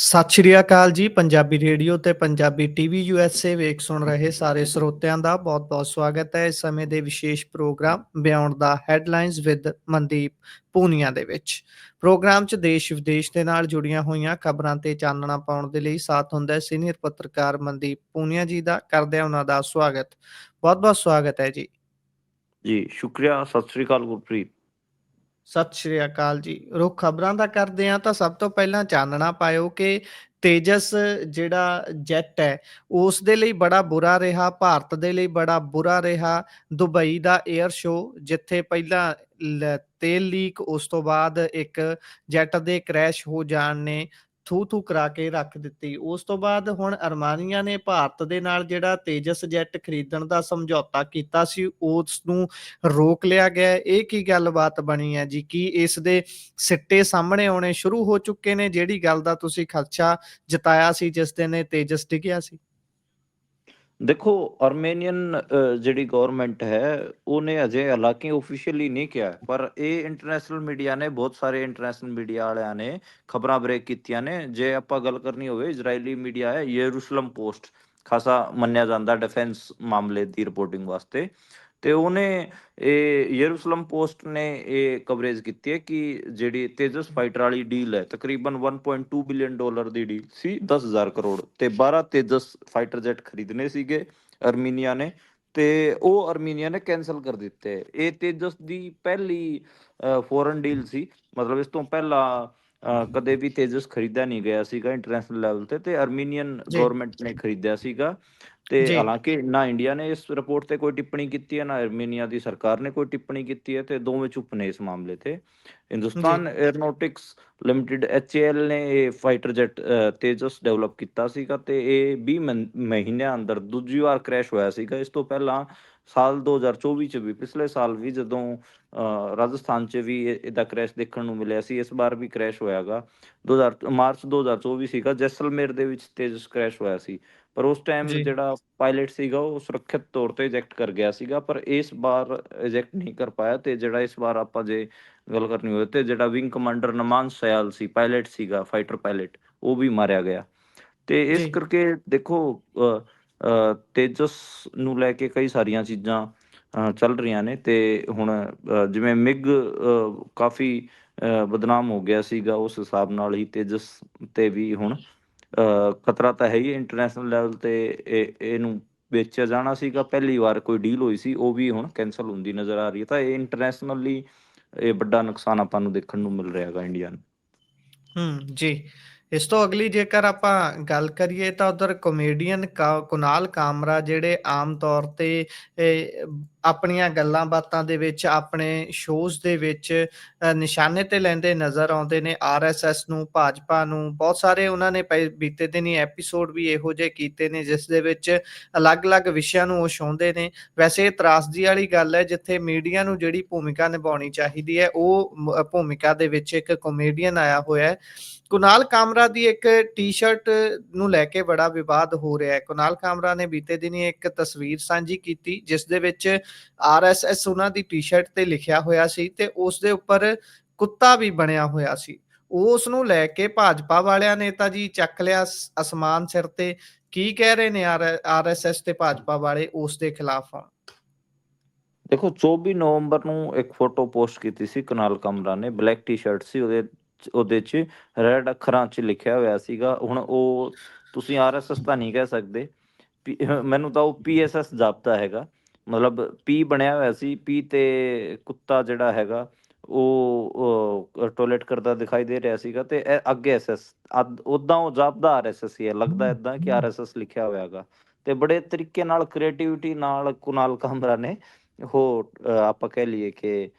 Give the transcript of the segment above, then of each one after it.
ਸਤਿ ਸ਼੍ਰੀ ਅਕਾਲ ਜੀ, ਪੰਜਾਬੀ ਰੇਡੀਓ ਤੇ ਪੰਜਾਬੀ ਟੀਵੀ ਯੂਐਸਏ ਵੇਖ ਸੁਣ ਰਹੇ ਸਾਰੇ ਸਰੋਤਿਆਂ ਦਾ ਬਹੁਤ-ਬਹੁਤ ਸਵਾਗਤ ਹੈ ਇਸ ਸਮੇਂ ਦੇ ਵਿਸ਼ੇਸ਼ ਪ੍ਰੋਗਰਾਮ ਬਿਯੋਂਡ ਦਾ ਹੈਡਲਾਈਨਸ ਵਿਦ ਮਨਦੀਪ ਪੂਨੀਆ ਦੇ ਵਿੱਚ। ਪ੍ਰੋਗਰਾਮ 'ਚ ਦੇਸ਼ ਵਿਦੇਸ਼ ਦੇ ਨਾਲ ਜੁੜੀਆਂ ਹੋਈਆਂ ਖਬਰਾਂ ਤੇ ਚਾਨਣਾ ਪਾਉਣ ਦੇ ਲਈ ਸਾਥ ਹੁੰਦਾ ਹੈ ਸੀਨੀਅਰ ਪੱਤਰਕਾਰ ਮਨਦੀਪ ਪੂਨੀਆ ਜੀ ਦਾ। ਕਰਦੇ ਹਾਂ ਉਹਨਾਂ ਦਾ ਸਵਾਗਤ। ਬਹੁਤ-ਬਹੁਤ ਸਵਾਗਤ ਹੈ ਜੀ। ਜੀ, ਸ਼ੁਕਰੀਆ। ਸਤਿ ਸ੍ਰੀ ਅਕਾਲ ਗੁਰਪ੍ਰੀਤ। ਸਤਿ ਸ਼੍ਰੀ ਅਕਾਲ ਜੀ। ਰੁੱਖ ਖਬਰਾਂ ਦਾ ਕਰਦੇ ਆ ਤਾਂ ਸਭ ਤੋਂ ਪਹਿਲਾਂ ਚਾਨਣਾ ਪਾਇਓ ਕਿ ਤੇਜਸ ਜਿਹੜਾ ਜੈਟ ਹੈ, ਉਸ ਦੇ ਲਈ ਬੜਾ ਬੁਰਾ ਰਿਹਾ, ਭਾਰਤ ਦੇ ਲਈ ਬੜਾ ਬੁਰਾ ਰਿਹਾ। ਦੁਬਈ ਦਾ 에ਅਰ ਸ਼ੋ, ਜਿੱਥੇ ਪਹਿਲਾਂ ਤੇਲ ਲੀਕ, ਉਸ ਤੋਂ ਬਾਅਦ ਇੱਕ ਜੈਟ ਦੇ ਕ੍ਰੈਸ਼ ਹੋ ਜਾਣ ਨੇ। ਥੂ ਥੂ ਕਰਾ ਕੇ ਰੱਖ ਦਿੱਤੀ। ਉਸ ਤੋਂ ਬਾਅਦ ਹੁਣ ਅਰਮਾਨੀਆ ਨੇ ਭਾਰਤ ਦੇ ਨਾਲ ਜਿਹੜਾ ਤੇਜਸ ਜੈਟ ਖਰੀਦਣ ਦਾ ਸਮਝੌਤਾ ਕੀਤਾ ਸੀ ਉਸ ਨੂੰ ਰੋਕ ਲਿਆ ਗਿਆ। ਇਹ ਕੀ ਗੱਲਬਾਤ ਬਣੀ ਹੈ ਜੀ? ਕੀ ਇਸ ਦੇ ਸਿੱਟੇ ਸਾਹਮਣੇ ਆਉਣੇ ਸ਼ੁਰੂ ਹੋ ਚੁੱਕੇ ਨੇ? ਜਿਹੜੀ ਗੱਲ ਦਾ ਤੁਸੀਂ ਖਰਚਾ ਜਤਾਇਆ ਸੀ, ਜਿਸ ਦਿਨ ਇਹ ਤੇਜਸ ਡਿੱਗਿਆ ਸੀ। ਦੇਖੋ ਆਰਮੇਨੀਅਨ ਜਿਹੜੀ ਗਵਰਨਮੈਂਟ ਹੈ, ਉਹਨੇ ਅਜੇ ਹਾਲਾਂਕਿ ਆਫੀਸ਼ੀਅਲੀ ਨਹੀਂ ਕਿਹਾ ਪਰ ਇਹ ਇੰਟਰਨੈਸ਼ਨਲ ਮੀਡੀਆ ਨੇ, ਬਹੁਤ ਸਾਰੇ ਇੰਟਰਨੈਸ਼ਨਲ ਮੀਡੀਆ ਵਾਲਿਆਂ ਨੇ ਖਬਰਾਂ ਬ੍ਰੇਕ ਕੀਤੀਆਂ ਨੇ। ਜੇ ਆਪਾਂ ਗੱਲ ਕਰਨੀ ਹੋਵੇ ਇਜ਼ਰਾਈਲੀ ਮੀਡੀਆ ਹੈ ਯਰੂਸ਼ਲਮ ਪੋਸਟ ਖਾਸਾ ਮੰਨਿਆ ਜਾਂਦਾ ਡਿਫੈਂਸ ਮਾਮਲੇ ਦੀ ਰਿਪੋਰਟਿੰਗ ਵਾਸਤੇ। ਤੇ ਉਹਨੇ ਇਹ ਯਰੂਸ਼ਲਮ ਪੋਸਟ ਨੇ ਇਹ ਕਵਰੇਜ ਕੀਤੀ ਹੈ ਕਿ ਜਿਹੜੀ ਤੇਜਸ ਫਾਈਟਰ ਵਾਲੀ ਡੀਲ ਹੈ, ਤਕਰੀਬਨ 1.2 ਬਿਲੀਅਨ ਡਾਲਰ ਦੀ ਡੀਲ ਸੀ 10000 ਕਰੋੜ ਤੇ 12 ਤੇਜਸ ਫਾਈਟਰ ਜੈਟ ਖਰੀਦਣੇ ਸੀਗੇ ਅਰਮੀਨੀਆ ਨੇ ਤੇ ਉਹ ਅਰਮੀਨੀਆ ਨੇ ਕੈਨਸਲ ਕਰ ਦਿੱਤੇ। ਇਹ ਤੇਜਸ ਦੀ ਪਹਿਲੀ ਫੋਰਨ ਡੀਲ ਸੀ, ਮਤਲਬ ਇਸ ਤੋਂ ਪਹਿਲਾਂ ਕਦੇ ਵੀ ਤੇਜਸ ਖਰੀਦਿਆ ਨਹੀਂ ਗਿਆ ਸੀਗਾ ਇੰਟਰਨੈਸ਼ਨਲ ਲੈਵਲ ਤੇ ਤੇ ਅਰਮੀਨੀਅਨ। ਗਵਰਨਮੈਂਟ ਨੇ ਖਰੀਦਿਆ ਸੀਗਾ ਤੇ। ਹਾਲਾਂਕਿ ਨਾ ਇੰਡੀਆ ਨੇ ਇਸ ਰਿਪੋਰਟ ਤੇ ਕੋਈ ਟਿੱਪਣੀ ਕੀਤੀ ਹੈ ਨਾ ਅਰਮੀਨੀਆ ਦੀ ਸਰਕਾਰ ਨੇ ਕੋਈ ਟਿੱਪਣੀ ਕੀਤੀ ਹੈ ਤੇ ਦੋਵੇਂ ਚੁੱਪ ਨੇ ਇਸ ਮਾਮਲੇ ਤੇ ਹਿੰਦੁਸਤਾਨ 에ਅਰੋਨੌਟਿਕਸ ਲਿਮਟਿਡ ਐਚਏਐਲ ਨੇ ਇਹ ਫਾਈਟਰ ਜੈਟ ਤੇਜਸ ਡਿਵੈਲਪ ਕੀਤਾ ਸੀਗਾ ਤੇ ਇਹ 20 ਮਹੀਨ- ਮਹੀਨਿਆਂ ਅੰਦਰ ਦੂਜੀ ਵਾਰ ਕ੍ਰੈਸ਼ ਹੋਇਆ ਸੀਗਾ ਇਸ ਤੋਂ ਪਹਿਲਾਂ ਸਾਲ 2024 ਚ ਵੀ ਪਿਛਲੇ ਸਾਲ ਵੀ ਜਦੋਂ ਰਾਜਸਥਾਨ ਚ ਵੀ ਇਹ- ਇਹਦਾ ਕ੍ਰੈਸ਼ ਦੇਖਣ ਨੂੰ ਮਿਲਿਆ ਸੀ ਇਸ ਵਾਰ ਵੀ ਕ੍ਰੈਸ਼ ਹੋਇਆਗਾ 2000 ਮਾਰਚ 2024 ਸੀਗਾ ਜੈਸਲਮੇਰ ਦੇ ਵਿੱਚ ਤੇਜਸ ਕ੍ਰੈਸ਼ ਹੋਇਆ ਸੀ ਪਰ ਉਸ ਟਾਈਮ। ਜਿਹੜਾ ਪਾਇਲਟ ਸੀਗਾ ਉਹ ਸੁਰੱਖਿਅਤ ਤੌਰ ਤੇ ਇਜੈਕਟ ਕਰ ਗਿਆ ਸੀਗਾ ਪਰ ਇਸ ਵਾਰ ਇਜੈਕਟ ਨਹੀਂ ਕਰ ਪਾਇਆ ਤੇ ਜਿਹੜਾ ਇਸ ਵਾਰ ਆਪਾਂ ਜੇ ਗੱਲ ਕਰਨੀ ਹੋਵੇ ਤੇ ਜਿਹੜਾ ਵਿੰਗ ਕਮਾਂਡਰ ਨਮਾਨ ਸਯਾਲ ਸੀ ਪਾਇਲਟ ਸੀਗਾ ਫਾਈਟਰ ਪਾਇਲਟ ਉਹ ਵੀ ਮਾਰਿਆ ਗਿਆ ਤੇ ਇਸ। ਕਰਕੇ ਦੇਖੋ ਤੇਜਸ ਨੂੰ ਲੈ ਕੇ ਕਈ ਸਾਰੀਆਂ ਚੀਜ਼ਾਂ ਚੱਲ ਰਹੀਆਂ ਨੇ ਤੇ ਹੁਣ ਜਿਵੇਂ ਮਿਗ ਕਾਫੀ ਬਦਨਾਮ ਹੋ ਗਿਆ ਸੀਗਾ ਉਸ ਹਿਸਾਬ ਨਾਲ ਹੀ ਤੇਜਸ ਤੇ ਵੀ ਹੁਣ ਖਤਰਾ ਤਾਂ ਹੈ ਹੀ ਇੰਟਰਨੈਸ਼ਨਲ ਲੈਵਲ ਤੇ ਇਹਨੂੰ ਵੇਚਿਆ ਜਾਣਾ ਸੀਗਾ, ਪਹਿਲੀ ਵਾਰ ਕੋਈ ਡੀਲ ਹੋਈ ਸੀ, ਉਹ ਵੀ ਹੁਣ ਕੈਨਸਲ ਹੁੰਦੀ ਨਜ਼ਰ ਆ ਰਹੀ ਹੈ। ਤਾਂ ਇਹ ਇੰਟਰਨੈਸ਼ਨਲੀ ਇਹ ਵੱਡਾ ਨੁਕਸਾਨ ਆਪਾਂ ਨੂੰ ਦੇਖਣ ਨੂੰ ਮਿਲ ਰਿਹਾ ਹੈਗਾ ਇੰਡੀਆ ਨੂੰ। ਹੂੰ, ਜੀ। ਇਸ ਤੋਂ ਅਗਲੀ ਜੇਕਰ ਆਪਾਂ ਗੱਲ ਕਰੀਏ ਤਾਂ ਉਧਰ ਕਾਮੇਡੀਅਨ ਕੁਨਾਲ ਕਾਮਰਾ ਜਿਹੜੇ ਆਮ ਤੌਰ ਤੇ ਆਪਣੀਆਂ ਗੱਲਾਂ ਬਾਤਾਂ ਦੇ ਵਿੱਚ, ਆਪਣੇ ਸ਼ੋਜ਼ ਦੇ ਵਿੱਚ ਨਿਸ਼ਾਨੇ ਤੇ ਲੈਂਦੇ ਨਜ਼ਰ ਆਉਂਦੇ ਨੇ। ਆਰਐਸਐਸ ਨੂੰ, ਭਾਜਪਾ ਨੂੰ, ਬਹੁਤ ਸਾਰੇ ਉਹਨਾਂ ਨੇ ਪਏ- ਬੀਤੇ ਹੀ ਐਪੀਸੋਡ ਵੀ ਇਹੋ ਜਿਹੇ ਕੀਤੇ ਨੇ, ਜਿਸ ਦੇ ਵਿੱਚ ਅਲੱਗ-ਅਲੱਗ ਵਿਸ਼ਿਆਂ ਨੂੰ ਉਹ ਛੋਂਦੇ ਨੇ। ਵੈਸੇ ਇਹ ਤਰਾਸਦੀ ਵਾਲੀ ਗੱਲ ਹੈ, ਜਿੱਥੇ ਮੀਡੀਆ ਨੂੰ ਜਿਹੜੀ ਭੂਮਿਕਾ ਨਿਭਾਉਣੀ ਚਾਹੀਦੀ ਹੈ, ਉਹ ਭੂਮਿਕਾ ਦੇ ਵਿੱਚ ਇੱਕ ਕਾਮੇਡੀਅਨ ਆਇਆ ਹੋਇਆ ਹੈ। ਕੁਨਾਲ ਕਾਮਰਾ ਦੀ ਇੱਕ ਟੀ-ਸ਼ਰਟ ਨੂੰ ਲੈ ਕੇ ਬੜਾ ਵਿਵਾਦ ਹੋ ਰਿਹਾ ਹੈ। ਕੁਨਾਲ ਕਾਮਰਾ ਨੇ ਬੀਤੇ ਦਿਨੀ ਇੱਕ ਤਸਵੀਰ ਸਾਂਝੀ ਕੀਤੀ, ਜਿਸ ਦੇ ਵਿੱਚ ਆਰਐਸਐਸ ਉਹਨਾਂ ਦੀ ਟੀ-ਸ਼ਰਟ ਤੇ ਲਿਖਿਆ ਹੋਇਆ ਸੀ ਤੇ ਉਸ ਦੇ ਉੱਪਰ ਕੁੱਤਾ ਵੀ ਬਣਿਆ ਹੋਇਆ ਸੀ। ਉਸ ਨੂੰ ਲੈ ਕੇ ਭਾਜਪਾ ਵਾਲਿਆਂ ਨੇ ਤਾਂ ਜੀ ਚੱਕ ਲਿਆ ਅਸਮਾਨ ਸਿਰ ਤੇ। ਕੀ ਕਹਿ ਰਹੇ ਨੇ ਆਰਐਸਐਸ ਤੇ ਭਾਜਪਾ ਵਾਲੇ ਉਸ ਦੇ ਖਿਲਾਫ? ਹੁਣ ਦੇਖੋ 24 ਨਵੰਬਰ ਨੂੰ ਇੱਕ ਫੋਟੋ ਪੋਸਟ ਕੀਤੀ ਸੀ ਕਨਾਲ ਕਮਰਾ ਨੇ। ਬਲੈਕ ਟੀ-ਸ਼ਰਟ ਸੀ, ਉਹਦੇ ਚ- ਉਹਦੇ 'ਚ ਰੈਡ ਅੱਖਰਾਂ 'ਚ ਲਿਖਿਆ ਹੋਇਆ ਸੀਗਾ। ਹੁਣ ਉਹ, ਤੁਸੀਂ ਆਰਐਸਐਸ ਤਾਂ ਨਹੀਂ ਕਹਿ ਸਕਦੇ। ਮੈਨੂੰ ਤਾਂ ਉਹ ਪੀਐਸਐਸ ਜਾਪਦਾ ਹੈਗਾ। ਮਤਲਬ ਪੀ ਬਣਿਆ ਹੋਇਆ ਸੀ ਪੀ ਤੇ ਕੁੱਤਾ ਜਿਹੜਾ ਹੈਗਾ ਉਹ ਟਾਇਲਟ ਕਰਦਾ ਦਿਖਾਈ ਦੇ ਰਿਹਾ ਸੀਗਾ ਤੇ ਇਹ ਅੱਗੇ ਐਸਐਸ ਉਦਾਂ ਉਹ ਜਾਪਦਾ ਆਰਐਸਐਸ ਹੀ ਹੈ ਲੱਗਦਾ ਇਦਾਂ ਕਿ ਆਰਐਸਐਸ ਲਿਖਿਆ ਹੋਇਆ ਹੈਗਾ ਤੇ ਬੜੇ ਤਰੀਕੇ ਨਾਲ ਕ੍ਰੀਏਟੀਵਿਟੀ ਨਾਲ ਕੁਨਾਲ ਕਾਮਰਾ ਨੇ ਉਹ ਆਪਾਂ ਕਹਿ ਲਈਏ ਕਿ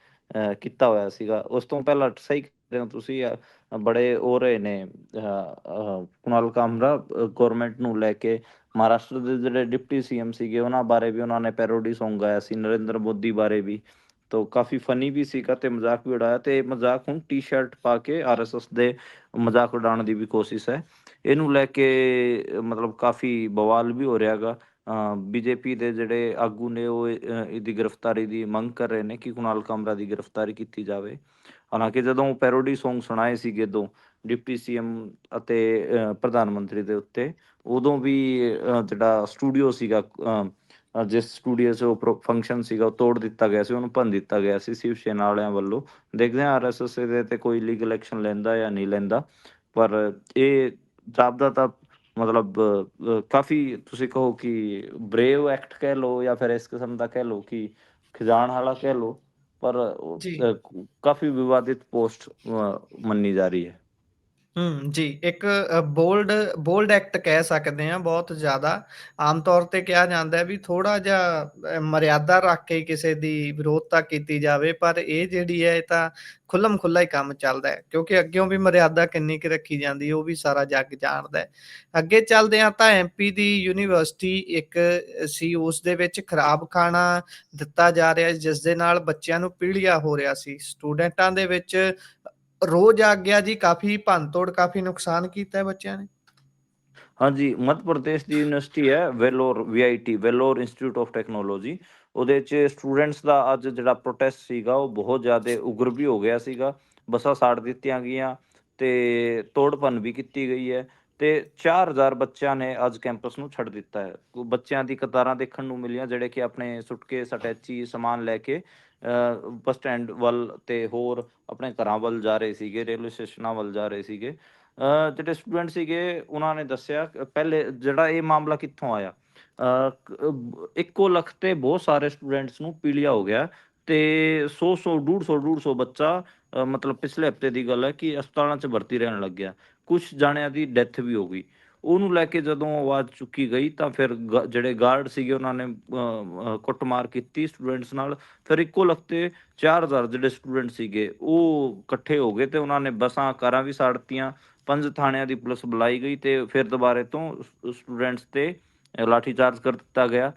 ਕੀਤਾ ਹੋਇਆ ਸੀਗਾ। ਉਸ ਤੋਂ ਪਹਿਲਾਂ ਸਹੀ ਰਹੇ ਹੋ ਤੁਸੀਂ ਬੜੇ ਹੋ ਰਹੇ ਨੇ ਕੁਨਾਲ ਕਾਮਰਾ ਗਵਰਨਮੈਂਟ ਨੂੰ ਲੈ ਕੇ ਮਹਾਰਾਸ਼ਟਰ ਦੇ ਜਿਹੜੇ ਡਿਪਟੀ ਸੀਐਮ ਸੀਗੇ, ਉਹਨਾਂ ਬਾਰੇ ਵੀ ਉਹਨਾਂ ਨੇ ਪੈਰੋਡੀ Song ਗਾਇਆ ਸੀ, ਨਰਿੰਦਰ ਮੋਦੀ ਬਾਰੇ ਵੀ। ਤੋ ਕਾਫੀ ਫਨੀ ਵੀ ਸੀਗਾ ਤੇ ਮਜ਼ਾਕ ਵੀ ਉਡਾਇਆ ਤੇ ਮਜ਼ਾਕ ਹੁਣ ਟੀ-ਸ਼ਰਟ ਪਾ ਕੇ ਆਰਐਸਐਸ ਦੇ ਮਜ਼ਾਕ ਉਡਾਉਣ ਦੀ ਵੀ ਕੋਸ਼ਿਸ਼ ਹੈ। ਇਹਨੂੰ ਲੈ ਕੇ, ਮਤਲਬ ਕਾਫੀ ਬਵਾਲ ਵੀ ਹੋ ਰਿਹਾਗਾ। ਬੀਜੇਪੀ ਦੇ ਜਿਹੜੇ ਆਗੂ ਨੇ, ਉਹ ਇਹਦੀ ਗ੍ਰਿਫਤਾਰੀ ਦੀ ਮੰਗ ਕਰ ਰਹੇ ਨੇ ਕਿ ਕੁਨਾਲ ਕਾਮਰਾ ਦੀ ਗ੍ਰਿਫਤਾਰੀ ਕੀਤੀ ਜਾਵੇ। ਹਾਲਾਂਕਿ ਜਦੋਂ ਪੈਰੋਡੀ Song ਸੁਣਾਏ ਸੀਗੇ ਦੋ ਡਿਪਟੀ ਸੀਐਮ ਅਤੇ ਪ੍ਰਧਾਨ ਮੰਤਰੀ ਦੇ ਉੱਤੇ। ਉਦੋਂ ਵੀ ਜਿਹੜਾ ਸਟੂਡੀਓ ਸੀਗਾ ਜਿਸ ਸਟੂਡੀਓ 'ਚ ਉਹ ਫੰਕਸ਼ਨ ਸੀਗਾ ਉਹ ਤੋੜ ਦਿੱਤਾ ਗਿਆ ਸੀ ਉਹਨੂੰ ਭੰਨ ਦਿੱਤਾ ਗਿਆ ਸੀ ਸ਼ਿਵ ਸੈਨਾ ਵਾਲਿਆਂ ਵੱਲੋਂ। ਦੇਖਦੇ ਹਾਂ ਆਰਐਸਐਸ ਦੇ ਤੇ ਕੋਈ ਲੀਗਲ ਐਕਸ਼ਨ ਲੈਂਦਾ ਜਾਂ ਨਹੀਂ ਲੈਂਦਾ ਪਰ ਇਹ ਜਾਪਦਾ ਤਾਂ ਮਤਲਬ ਕਾਫੀ ਤੁਸੀਂ ਕਹੋ ਕਿ ਬਰੇਵ ਐਕਟ ਕਹਿ ਲਓ ਜਾਂ ਫਿਰ ਇਸ ਕਿਸਮ ਦਾ ਕਹਿ ਲਓ ਕਿ ਖਿਜਾਣ ਵਾਲਾ ਕਹਿ ਲਓ ਪਰ ਕਾਫੀ ਵਿਵਾਦਿਤ ਪੋਸਟ ਮੰਨੀ ਜਾ ਰਹੀ ਹੈ। ਹੂੰ, ਜੀ ਇੱਕ ਅ, ਬੋਲਡ ਬੋਲਡ ਐਕਟ ਕਹਿ ਸਕਦੇ ਹਾਂ ਬਹੁਤ ਜ਼ਿਆਦਾ। ਆਮ ਤੌਰ ਤੇ ਕਿਹਾ ਜਾਂਦਾ ਹੈ ਵੀ ਥੋੜਾ ਜਿਹਾ ਅ, ਮਰਿਆਦਾ ਰੱਖ ਕੇ ਕਿਸੇ ਦੀ ਵਿਰੋਧਤਾ ਕੀਤੀ ਜਾਵੇ ਪਰ ਇਹ ਜਿਹੜੀ ਹੈ ਇਹ ਤਾਂ ਖੁੱਲਮ ਖੁੱਲਾ ਹੀ ਕੰਮ ਚੱਲਦਾ ਹੈ ਕਿਉਂਕਿ ਅੱਗਿਓਂ ਵੀ ਮਰਿਆਦਾ ਕਿੰਨੀ ਕੁ ਰੱਖੀ ਜਾਂਦੀ ਉਹ ਵੀ ਸਾਰਾ ਜੱਗ ਜਾਣਦਾ ਹੈ। ਅੱਗੇ ਚੱਲਦੇ ਹਾਂ ਤਾਂ ਐਮਪੀ ਦੀ ਯੂਨੀਵਰਸਿਟੀ ਇੱਕ ਸੀ ਉਸ ਦੇ ਵਿੱਚ ਖਰਾਬ ਖਾਣਾ ਦਿੱਤਾ ਜਾ ਰਿਹਾ ਜਿਸ ਦੇ ਨਾਲ ਬੱਚਿਆਂ ਨੂੰ ਪੀੜੀਆ ਹੋ ਰਿਹਾ ਸੀ। ਸਟੂਡੈਂਟਾਂ ਦੇ ਵਿੱਚ ਰੋਜ਼ ਆ ਜੀ ਕਾਫੀ ਭੰਨਤੋੜ, ਕਾਫੀ ਨੁਕਸਾਨ ਕੀਤਾ ਹੈ ਬੱਚਿਆਂ ਨੇ। ਹਾਂਜੀ, ਮੱਧ ਪ੍ਰਦੇਸ਼ ਦੀ ਯੂਨੀਵਰਸਿਟੀ ਹੈ Vellore VIT Vellore institute of technology ਉਹਦੇ 'ਚ ਸਟੂਡੈਂਟਸ ਦਾ ਅੱਜ ਜਿਹੜਾ ਪ੍ਰੋਟੈਸਟ ਸੀਗਾ, ਉਹ ਬਹੁਤ ਜ਼ਿਆਦਾ ਉਗਰ ਵੀ ਹੋ ਗਿਆ ਸੀਗਾ। ਬੱਸਾਂ ਸਾੜ ਦਿੱਤੀਆਂ ਗਈਆਂ ਤੇ ਤੋੜ ਭੰਨ ਵੀ ਕੀਤੀ ਗਈ ਹੈ ਤੇ 4000 ਬੱਚਿਆਂ ਨੇ ਅੱਜ ਕੈਂਪਸ ਨੂੰ ਛੱਡ ਦਿੱਤਾ ਹੈ। ਬੱਚਿਆਂ ਦੀ ਕਤਾਰਾਂ ਦੇਖਣ ਨੂੰ ਮਿਲੀਆਂ, ਜਿਹੜੇ ਕਿ ਆਪਣੇ ਸੁਟਕੇਸ ਅਟੈਚੀ ਸਮਾਨ ਲੈ ਕੇ ਬੱਸ ਸਟੈਂਡ ਵੱਲ ਤੇ ਹੋਰ ਆਪਣੇ ਘਰਾਂ ਵੱਲ ਜਾ ਰਹੇ ਸੀਗੇ ਰੇਲਵੇ ਸਟੇਸ਼ਨਾਂ ਵੱਲ ਜਾ ਰਹੇ ਸੀਗੇ। ਜਿਹੜੇ ਸਟੂਡੈਂਟ ਸੀਗੇ ਉਹਨਾਂ ਨੇ ਦੱਸਿਆ ਪਹਿਲੇ ਜਿਹੜਾ ਇਹ ਮਾਮਲਾ ਕਿੱਥੋਂ ਆਇਆ? ਅ, ਇੱਕੋ ਲੱਖ ਤੇ ਬਹੁਤ ਸਾਰੇ ਸਟੂਡੈਂਟਸ ਨੂੰ ਪੀਲੀਆ ਹੋ ਗਿਆ ਤੇ 100 100 150 150 ਬੱਚਾ ਮਤਲਬ ਪਿਛਲੇ ਹਫ਼ਤੇ ਦੀ ਗੱਲ ਹੈ ਕਿ ਹਸਪਤਾਲਾਂ 'ਚ ਭਰਤੀ ਰਹਿਣ ਲੱਗ ਗਿਆ ਕੁਝ ਜਾਣਿਆਂ ਦੀ ਡੈਥ ਵੀ ਹੋ ਗਈ। ਉਹਨੂੰ ਲੈ ਕੇ ਜਦੋਂ ਆਵਾਜ਼ ਚੁੱਕੀ ਗਈ ਤਾਂ ਫਿਰ ਗ- ਜਿਹੜੇ ਗਾਰਡ ਸੀਗੇ ਉਹਨਾਂ ਨੇ ਕੁੱਟਮਾਰ ਕੀਤੀ ਸਟੂਡੈਂਟਸ ਨਾਲ। ਫਿਰ ਇੱਕੋ ਲੱਖ ਤੇ 4000 ਜਿਹੜੇ ਸਟੂਡੈਂਟ ਸੀਗੇ, ਉਹ ਇਕੱਠੇ ਹੋ ਗਏ ਤੇ ਉਹਨਾਂ ਨੇ ਬੱਸਾਂ, ਕਾਰਾਂ ਵੀ ਸਾੜਤੀਆਂ। ਪੰਜ ਥਾਣਿਆਂ ਦੀ ਪੁਲਿਸ ਬੁਲਾਈ ਗਈ ਤੇ ਫਿਰ ਦੁਬਾਰੇ ਤੋਂ ਸਟੂਡੈਂਟਸ ਤੇ ਲਾਠੀ ਚਾਰਜ ਕਰ ਦਿੱਤਾ ਗਿਆ।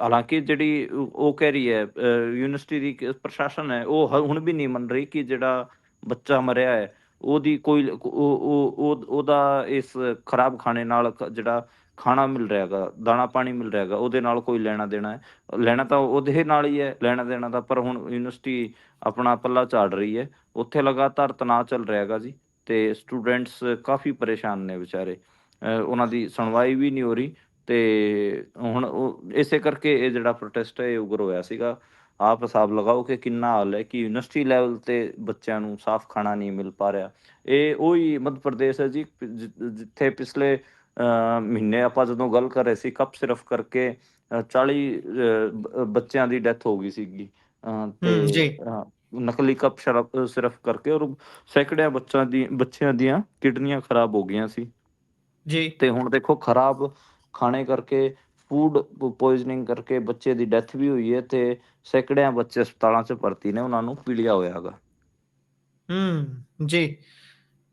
ਹਾਲਾਂਕਿ ਜਿਹੜੀ ਉਹ ਕਹਿ ਰਹੀ ਹੈ ਯੂਨੀਵਰਸਿਟੀ ਦੀ ਪ੍ਰਸ਼ਾਸਨ ਹੈ, ਉਹ ਹੁਣ ਵੀ ਨਹੀਂ ਮੰਨ ਰਹੀ ਕਿ ਜਿਹੜਾ ਬੱਚਾ ਮਰਿਆ ਹੈ ਉਹਦੀ ਕੋਈ ਉਹ ਉਹਦਾ ਇਸ ਖਰਾਬ ਖਾਣੇ ਨਾਲ ਕ- ਜਿਹੜਾ ਖਾਣਾ ਮਿਲ ਰਿਹਾ ਹੈਗਾ, ਦਾਣਾ ਪਾਣੀ ਮਿਲ ਰਿਹਾ ਹੈਗਾ, ਉਹਦੇ ਨਾਲ ਕੋਈ ਲੈਣਾ ਦੇਣਾ ਹੈ। ਲੈਣਾ ਤਾਂ ਉਹਦੇ ਨਾਲ ਹੀ ਹੈ, ਲੈਣਾ ਦੇਣਾ ਤਾਂ ਪਰ ਹੁਣ ਯੂਨੀਵਰਸਿਟੀ ਆਪਣਾ ਪੱਲਾ ਝਾੜ ਰਹੀ ਹੈ। ਉੱਥੇ ਲਗਾਤਾਰ ਤਣਾਅ ਚੱਲ ਰਿਹਾ ਹੈਗਾ ਜੀ ਤੇ ਸਟੂਡੈਂਟਸ ਕਾਫੀ ਪਰੇਸ਼ਾਨ ਨੇ ਵਿਚਾਰੇ। ਉਹਨਾਂ ਦੀ ਸੁਣਵਾਈ ਵੀ ਨਹੀਂ ਹੋ ਰਹੀ ਤੇ ਹੁਣ ਉਹ, ਇਸੇ ਕਰਕੇ ਇਹ ਜਿਹੜਾ ਪ੍ਰੋਟੈਸਟ ਹੈ, ਇਹ ਉਗਰ ਹੋਇਆ ਸੀਗਾ। ਆਪ ਹਿਸਾਬ ਲਗਾਓ ਕਿ ਕਿੰਨਾ ਹਾਲ ਹੈ ਕਿ ਯੂਨੀਵਰਸਿਟੀ ਲੈਵਲ ਤੇ ਬੱਚਿਆਂ ਨੂੰ ਸਾਫ਼ ਖਾਣਾ ਨਹੀਂ ਮਿਲ ਪਾ ਰਿਹਾ। ਇਹ ਉਹੀ ਮੱਧ ਪ੍ਰਦੇਸ਼ ਹੈ ਜੀ ਜਿੱਥੇ ਪਿਛਲੇ ਮਹੀਨੇ ਆਪਾਂ ਜਦੋਂ ਗੱਲ ਕਰ ਰਹੇ ਸੀ ਕੱਪ ਸਿਰਫ ਕਰਕੇ ਅ, 40 ਅ, ਬ- ਬੱਚਿਆਂ ਦੀ ਡੈਥ ਹੋ ਗਈ ਸੀਗੀ। ਤੇ ਜੀ। ਨਕਲੀ ਕੱਪ ਸਿਰਫ ਕਰਕੇ ਔਰ ਸੈਂਕੜਿਆਂ ਬੱਚਿਆਂ ਦੀ ਬੱਚਿਆਂ ਦੀਆਂ ਕਿਡਨੀਆਂ ਖਰਾਬ ਹੋ ਗਈਆਂ ਸੀ। ਜੀ। ਤੇ ਹੁਣ ਦੇਖੋ ਖਰਾਬ ਖਾਣੇ ਕਰਕੇ ਫੂਡ ਪੋਇਜ਼ਨਿੰਗ ਕਰਕੇ ਬੱਚੇ ਦੀ ਡੈਥ ਵੀ ਹੋਈ ਹੈ ਤੇ ਸੈਂਕੜਿਆਂ ਬੱਚੇ ਹਸਪਤਾਲਾਂ 'ਚ ਭਰਤੀ ਨੇ, ਉਹਨਾਂ ਨੂੰ ਪੀਲੀਆ ਹੋਇਆ ਹੈਗਾ ਹੂੰ, ਜੀ।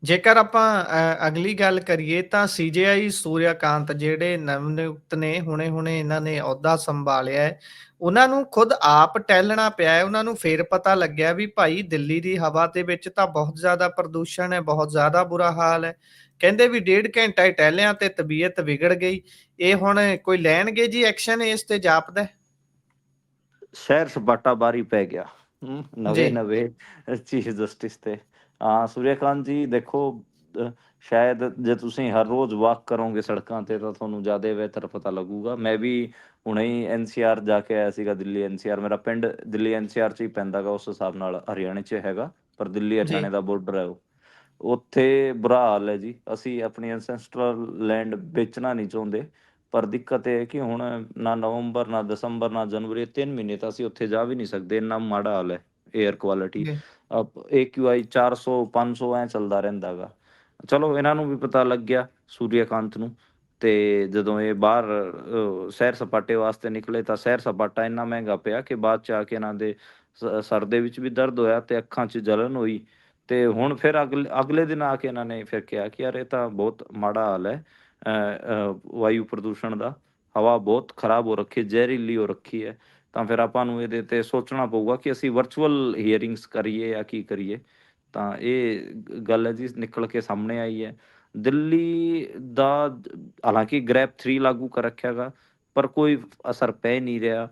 ਜੇਕਰ ਆਪਾਂ ਅ, ਅਗਲੀ ਗੱਲ ਕਰੀਏ ਤਾਂ ਸੀਜੇਆਈ ਸੂਰਿਆਕਾਂਤ ਜਿਹੜੇ ਨਵਨਿਯੁਕਤ ਨੇ ਹੁਣੇ-ਹੁਣੇ ਇਹਨਾਂ ਨੇ ਅਹੁਦਾ ਸੰਭਾਲਿਆ ਹੈ ਉਹਨਾਂ ਨੂੰ ਖੁਦ ਆਪ ਟਹਿਲਣਾ ਪਿਆ ਹੈ ਉਹਨਾਂ ਨੂੰ ਫੇਰ ਪਤਾ ਲੱਗਿਆ ਵੀ ਭਾਈ ਦਿੱਲੀ ਦੀ ਹਵਾ ਦੇ ਵਿੱਚ ਤਾਂ ਬਹੁਤ ਜ਼ਿਆਦਾ ਪ੍ਰਦੂਸ਼ਣ ਹੈ ਬਹੁਤ ਜ਼ਿਆਦਾ ਬੁਰਾ ਹਾਲ ਹੈ ਕਹਿੰਦੇ ਵੀ ਡੇਢ ਘੰਟਾ ਹੀ ਟਹਿਲਿਆਂ ਤੇ ਤਬੀਅਤ ਵਿਗੜ ਗਈ ਇਹ ਹੁਣ ਕੋਈ ਲੈਣਗੇ ਜੀ ਐਕਸ਼ਨ ਇਸ ਤੇ ਜਾਪਦਾ ਹੈ? ਸ਼ਹਿਰ ਸਪਾਟਾ ਬਾਰੀ ਪੈ ਗਿਆ ਹਮ, ਨਵੇਂ। ਨਵੇਂ ਚੀਫ ਜਸਟਿਸ ਤੇ ਹਾਂ ਸੂਰਿਆਕਾਂਤ ਜੀ ਦੇਖੋ ਸ਼ਾਇਦ ਜੇ ਤੁਸੀਂ ਹਰ ਰੋਜ਼ ਵਾਕ ਕਰੋਗੇ ਸੜਕਾਂ ਤੇ ਤਾਂ ਤੁਹਾਨੂੰ ਜ਼ਿਆਦਾ ਬਿਹਤਰ ਪਤਾ ਲੱਗੂਗਾ। ਮੈਂ ਵੀ ਹੁਣੇ ਹੀ ਐਨਸੀਆਰ ਜਾ ਕੇ ਆਇਆ ਸੀਗਾ ਦਿੱਲੀ ਐਨਸੀਆਰ ਮੇਰਾ ਪਿੰਡ ਦਿੱਲੀ ਐਨਸੀਆਰ ਚ ਹੀ ਪੈਂਦਾਗਾ ਉਸ ਹਿਸਾਬ ਨਾਲ ਹਰਿਆਣੇ ਚ ਹੈਗਾ ਪਰ ਦਿੱਲੀ ਹਰਿਆਣੇ ਦਾ ਬਾਰਡਰ ਹੈ ਉਹ। ਉੱਥੇ ਬੁਰਾ ਹਾਲ ਹੈ ਜੀ। ਅਸੀਂ ਆਪਣੀ ਐਂਸੈਸਟਰਲ ਲੈਂਡ ਵੇਚਣਾ ਨਹੀਂ ਚਾਹੁੰਦੇ ਪਰ ਦਿੱਕਤ ਇਹ ਹੈ ਕਿ ਹੁਣ ਨਾ ਨਵੰਬਰ ਨਾ ਦਸੰਬਰ ਨਾ ਜਨਵਰੀ ਇਹ ਤਿੰਨ ਮਹੀਨੇ ਤਾਂ ਅਸੀਂ ਉੱਥੇ ਜਾ ਵੀ ਨਹੀਂ ਸਕਦੇ। ਇੰਨਾ ਮਾੜਾ ਹਾਲ ਹੈ 에ਅਰ ਕੁਆਲਿਟੀ। AQI 400 500 ਐ ਚੱਲਦਾ ਰਹਿੰਦਾਗਾ। ਚਲੋ ਇਹਨਾਂ ਨੂੰ ਵੀ ਪਤਾ ਲੱਗ ਗਿਆ ਸੂਰਿਆਕਾਂਤ ਨੂੰ ਤੇ ਜਦੋਂ ਇਹ ਬਾਹਰ ਸੈਰ ਸਪਾਟੇ ਵਾਸਤੇ ਨਿਕਲੇ ਤਾਂ ਸੈਰ ਸਪਾਟਾ ਇੰਨਾ ਮਹਿੰਗਾ ਪਿਆ ਕਿ ਬਾਅਦ ਚ ਆ ਕੇ ਇਹਨਾਂ ਦੇ ਸ- ਸਰ ਦੇ ਵਿੱਚ ਵੀ ਦਰਦ ਹੋਇਆ ਤੇ ਅੱਖਾਂ 'ਚ ਜਲਨ ਹੋਈ ਤੇ ਹੁਣ ਫਿਰ ਅਗਲੇ ਅਗਲੇ ਦਿਨ ਆ ਕੇ ਇਹਨਾਂ ਨੇ ਫਿਰ ਕਿਹਾ ਕਿ ਯਾਰ ਇਹ ਤਾਂ ਬਹੁਤ ਮਾੜਾ ਹਾਲ ਹੈ ਅ, ਅ, ਵਾਯੂ ਪ੍ਰਦੂਸ਼ਣ ਦਾ। ਹਵਾ ਬਹੁਤ ਖਰਾਬ ਹੋ ਰੱਖੀ ਜ਼ਹਿਰੀਲੀ ਹੋ ਰੱਖੀ ਹੈ। ਤਾਂ ਫਿਰ ਆਪਾਂ ਨੂੰ ਇਹਦੇ ਤੇ ਸੋਚਣਾ ਪਊਗਾ ਕਿ ਅਸੀਂ ਵਰਚੁਅਲ ਹੀਅਰਿੰਗਸ ਕਰੀਏ ਜਾਂ ਕੀ ਕਰੀਏ। ਤਾਂ ਇਹ ਗੱਲ ਹੈ ਜੀ ਨਿਕਲ ਕੇ ਸਾਹਮਣੇ ਆਈ ਹੈ। ਦਿੱਲੀ ਦਾ ਹਾਲਾਂਕਿ ਗ੍ਰੈਪ 3 ਲਾਗੂ ਕਰ ਰੱਖਿਆਗਾ ਪਰ ਕੋਈ ਅਸਰ ਪੈ ਨਹੀਂ ਰਿਹਾ।